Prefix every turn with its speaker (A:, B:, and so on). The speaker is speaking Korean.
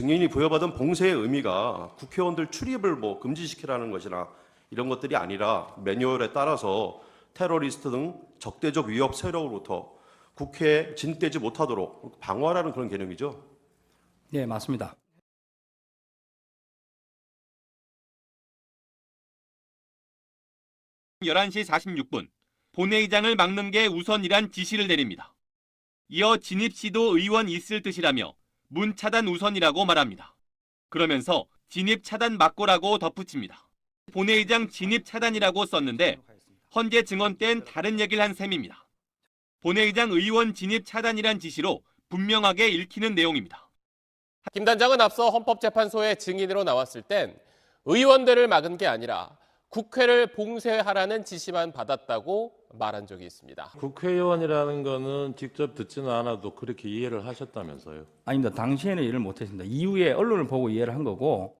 A: 증인이 부여받은 봉쇄의 의미가 국회의원들 출입을 뭐 금지시키라는 것이나 이런 것들이 아니라 매뉴얼에 따라서 테러리스트 등 적대적 위협 세력으로부터 국회에 진입되지 못하도록 방어하라는 그런 개념이죠.
B: 네, 맞습니다.
C: 열한 시 46분 본회의장을 막는 게 우선이란 지시를 내립니다. 이어 진입 시도 의원 있을 듯이라며 문 차단 우선이라고 말합니다. 그러면서 진입 차단 막고라고 덧붙입니다. 본회의장 진입 차단이라고 썼는데 헌재 증언 땐 다른 얘기를 한 셈입니다. 본회의장 의원 진입 차단이란 지시로 분명하게 읽히는 내용입니다.
D: 김 단장은 앞서 헌법재판소에 증인으로 나왔을 땐 의원들을 막은 게 아니라 국회를 봉쇄하라는 지시만 받았다고 말한 적이 있습니다.
E: 국회의원이라는 거는 직접 듣지는 않아도 그렇게 이해를 하셨다면서요.
B: 아닙니다. 당시에는 이해를 못했습니다. 이후에 언론을 보고 이해를 한 거고